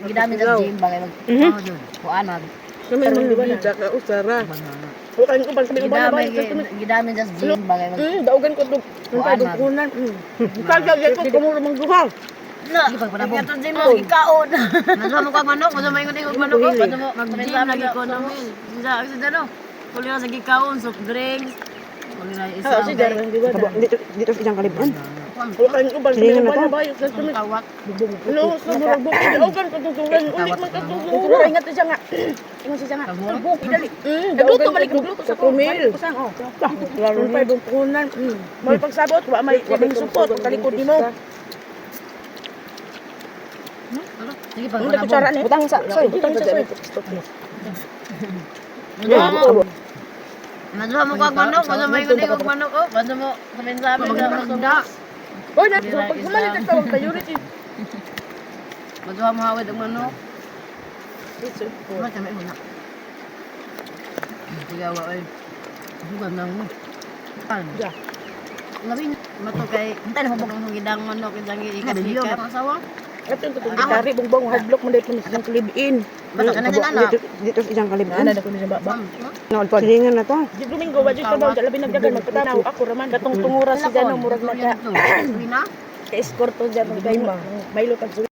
Gidami sa gym bagay mag Mhm. ano dun. Kuan mag. Kami man bibida ka usara. Kayo ko sabi ko ba Gidami ba? gidami sa gym bagay mag. Hmm, daugan ko dug. Ang Kuan, kadug kunan. Hmm. Kagag ko kumuro mang duha. Na, Di pa panabong. Ito gym mo gikaon. Nasa mo kag manok, nasa mo ingon ingon manok ko. Ano mo Mag-gym lagi ko namin. Sa sa dano. Kuli na sa gikaon, soft drinks. Kuli na isa. Ah, si Darren di ba? Dito, dito sa isang kaliban. Wala kayo ko ba ko na to. ba ba sa tumig. Tawak. Ano sa ko tutugan uli man ka tutugan. Ingat siya nga. Ingat siya nga. Dali. Hmm, daugan balik luto sa kumil. Kusang oh. Lalo pa kunan. Hmm. May pagsabot wa may may support pag talikod nimo. Sige pa. Ang kutsara ni. Butang sa, soy. Butang sa soy. Nasa mo kag manok, nasa mo ingon ingon manok ko. Nasa mo sabihin sa amin sa magda. Oy, na pag kumalit ka tawag priority. Madwa mo hawid ang manok. Mas kami una. Sige wa oy. Bukan nang mo. Pan. Ya. Labi mato kay na mo ang hidang manok idang Bilyon. ikat ang gitari, bongbong, hard block mo kung isang kulibin. Bata ka na din anak. Dito, dito sa isang kaliban. Ano na ko niya baba? Silingan na to. Di Domingo, wajud ka ba? Labi nagdagan, magpatanaw. Ako raman, katong tungura si Jano, murag na ka. Wina. Ka-escort to dyan, kay ma. Baylo pag